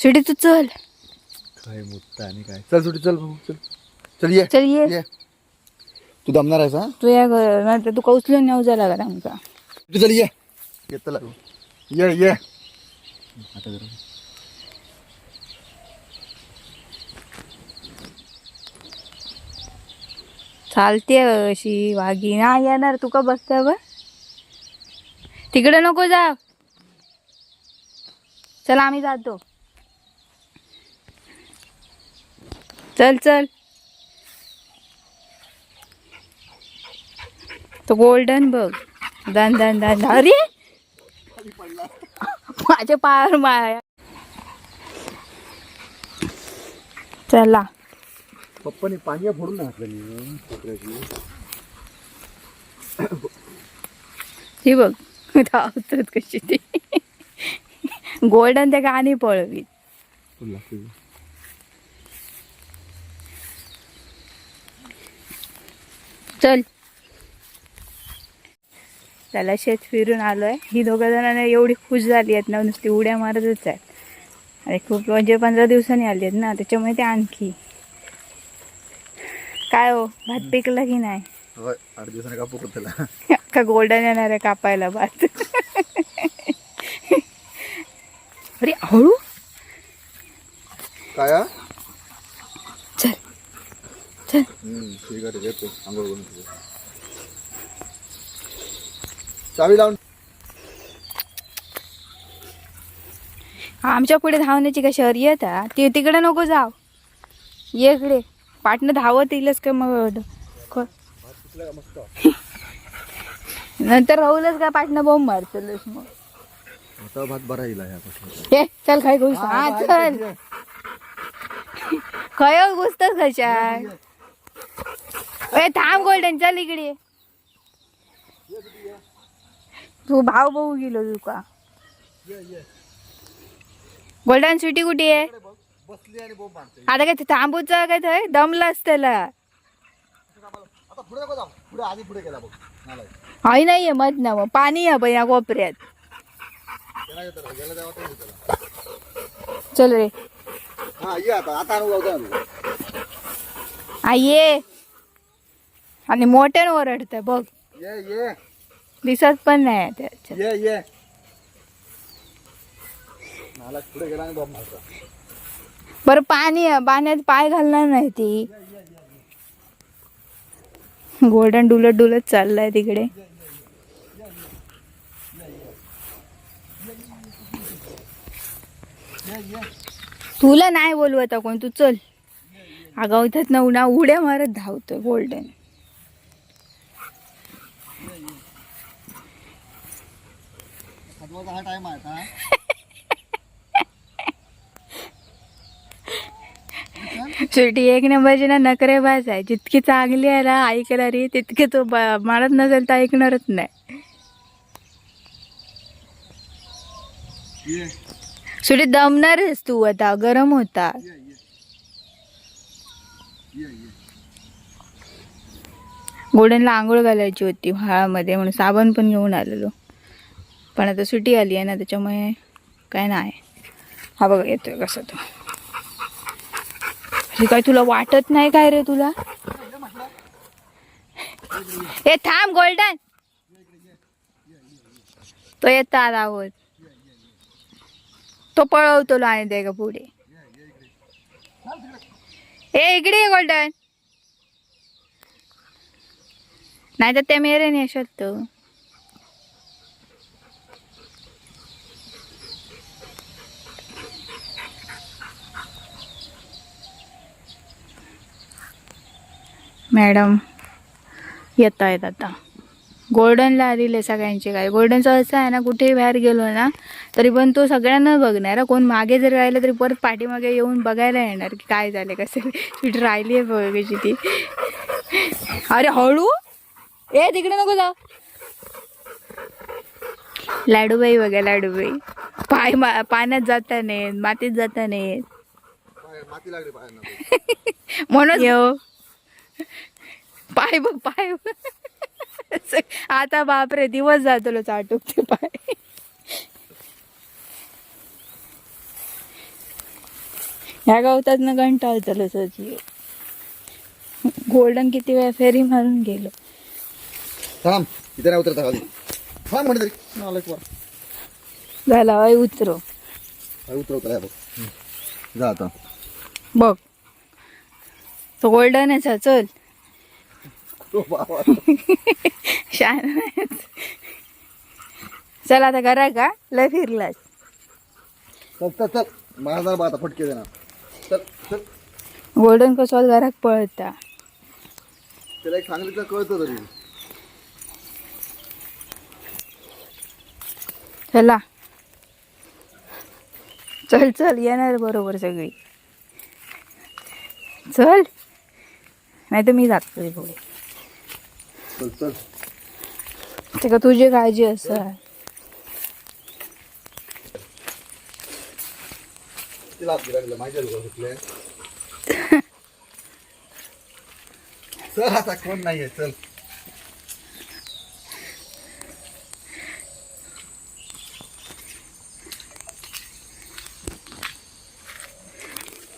सुटी तू चल. काय मुत्ता आणि काय? चल सुटी चल भाऊ चल. चल ये. चल ये. तू दमणार आहेस हा? तू या घर नाही तुका उचलून नेऊ जा लागत आमका तू चल ये. येत लागू ये ये. आता जरा. चालते अशी वाघी ना येणार. तुका बसता बर तिकडे नको जा चल आम्ही जातो. चल चल. तो गोल्डन बघ. दन दन दन. अरे! माझ्या पायावर माया. चला. पप्पाने पाणी फोडून ही बघ. धावतात कशी ती. गोल्डन त्या गाणी पळवी तुला लागते चल. त्याला शेत फिरून आलोय. ही दोघं जणांना एवढी खुश झाली आहेत ना नुसती उड्या मारतच आहेत. आणि खूप म्हणजे पंधरा दिवसांनी आली आहेत ना त्याच्यामुळे ते आणखी. काय हो भात पिकला की नाही? होय आठ दिवसाने कापू का त्याला का गोल्डन येणार आहे कापायला भात. अरे हळू? काय ठीक आहे येतो आंघोळ करून तुझं चावी लावून आमच्या पुढे धावण्याची कशी शर्यत आहे ती तिकडे नको जाव ये इकडे. पाटणं धावत येईलच का मग? क- नंतर राहूलच का पाटणं बॉम्ब मारतलच मग? आता भात बरा येईल. हे चल. काय घुस हा चल खय घुसतच कशा ए थांब गोल्डन चल इकडे. तू भाऊ भाऊ गेलो तुका. गोल्डन सुटी कुठे आहे? आता काय ते थांबूचं काय थंय दमलाच त्याला बघ नालायक. हाय नाहीये मत ना मग पाणी आहे पण या कोपऱ्यात. चल रे. ये आता आता अनुभव जाऊ दे. आ ये आणि मोठ्यानं ओरडत बघ. ये ये. दिसत पण नाही त्याच्या ये ये. नालायक पुढे गेला आणि बॉम्ब मारता बरं पाणी आहे. पाण्यात पाय घालणार नाही ती. गोल्डन डुलत डुलत चाललाय तिकडे. तुला नाही बोलू आता कोण. तू चल. आगावतात ना उन्हा उड्या मारत धावतोय गोल्डन हा टाइम आहे का? शेवटी एक नंबरची ना नकरेबाज आहे जितकी चांगली आहे ना ऐकला रे तितके तो मारत नसेल तर ऐकणारच नाही. शेवटी दमणारच तू आता गरम होता. गोल्डनला आंघोळ घालायची होती व्हाळामध्ये म्हणून साबण पण घेऊन आलेलो. पण आता सुटी आली आहे ना त्याच्यामुळे काय नाही. हा बघा येतोय कसं तो. हे काय तुला वाटत नाही काय रे तुला? ए थांब गोल्डन. तो येत आला आहोत तो पळवतो आणि दे का पुढे. ए इकडे ये गोल्डन. नाही तर ते मेरे नाही शकतो. मॅडम येत आहेत आता. गोल्डनला आलेले सगळ्यांचे काय गोल्डनचं असं आहे ना कुठेही बाहेर गेलो ना तरी पण तो सगळ्यांना बघणार. कोण मागे जरी राहिलं तरी परत पाठीमागे येऊन बघायला येणार की काय झाले कसं स्वीट राहिली आहे बघ कशी ती. अरे हळू! ए तिकडे नको जा लाडूबाई बघा लाडूबाई. पाय मा पाण्यात जाता नाहीत मातीत जाता नाहीत. म्हणून येऊ पाय बघ पाय बघ. आता बापरे दिवस जातो चाटूक ते पाय. ह्या गवतात ना कंटाळतलो सजी गोल्डन किती वेळा फेरी मारून गेलो. थांब इथे नाही उतरता खाली थांब म्हणते तरी. आलं एक वर. झाला वाय उतरो. अरे उतरवता बघ. जा आता. बघ. तो गोल्डन आहे चल. शान चल आता करा का? लय फिरलास चल चल चल. माझा आता फटके दे ना चल चल. गोल्डन कसं घरात पळता? त्याला एक सांगितलं कळतं तरी. चला. चल चल. येणार बरोबर सगळी. चल. नाही तर मी जातो पुढे चल चल. ते का तुझी काळजी असं चल आता कोण नाहीये चल.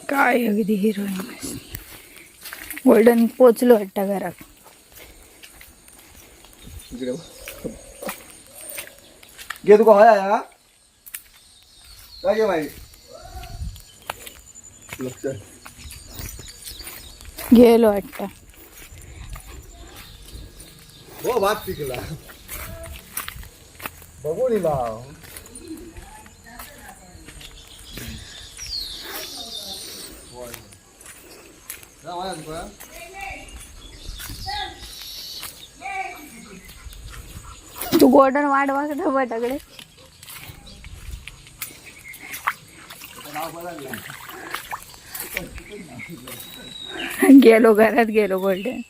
काय अगदी हिरोईन गोल्डन पोचलो वाटतं घरात. घे तुका होया या काय घे लक्ष गेलो वाटतं. हो भात पिकला. बघून इला तू गोल्डन वाढवा बघ बटाकडे गेलो घरात गेलो गोल्डन.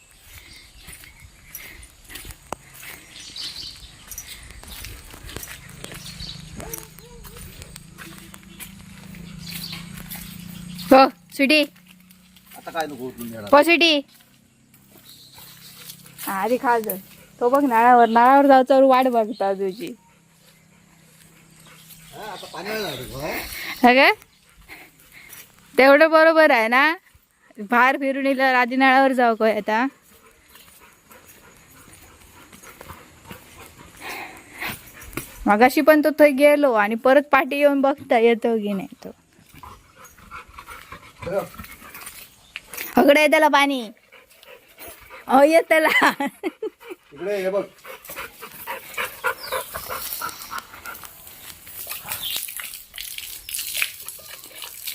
हो सुटी आता काय नको उचलून देणार? पॉसिटी आधी खा जर. तो बघ नाळावर नाळावर जायचं वाट बघता तुझी. अगं तेवढं बरोबर आहे ना? बाहेर फिरून येईल आधी नाळावर जाऊ काय आता? मगाशी पण तो थंय गेलो आणि परत पाठी येऊन बघता येतो की नाही तो. आहे त्याला पाणी. अहो येत त्याला. इकडे हे बघ.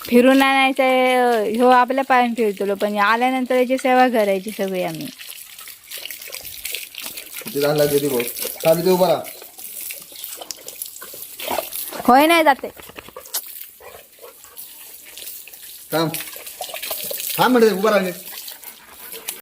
फिरून आणायचं ह्यो आपल्या पायान फिरतो पण आल्यानंतर याची सेवा करायची सगळी आम्ही. होय नाही जाते. थांब थांब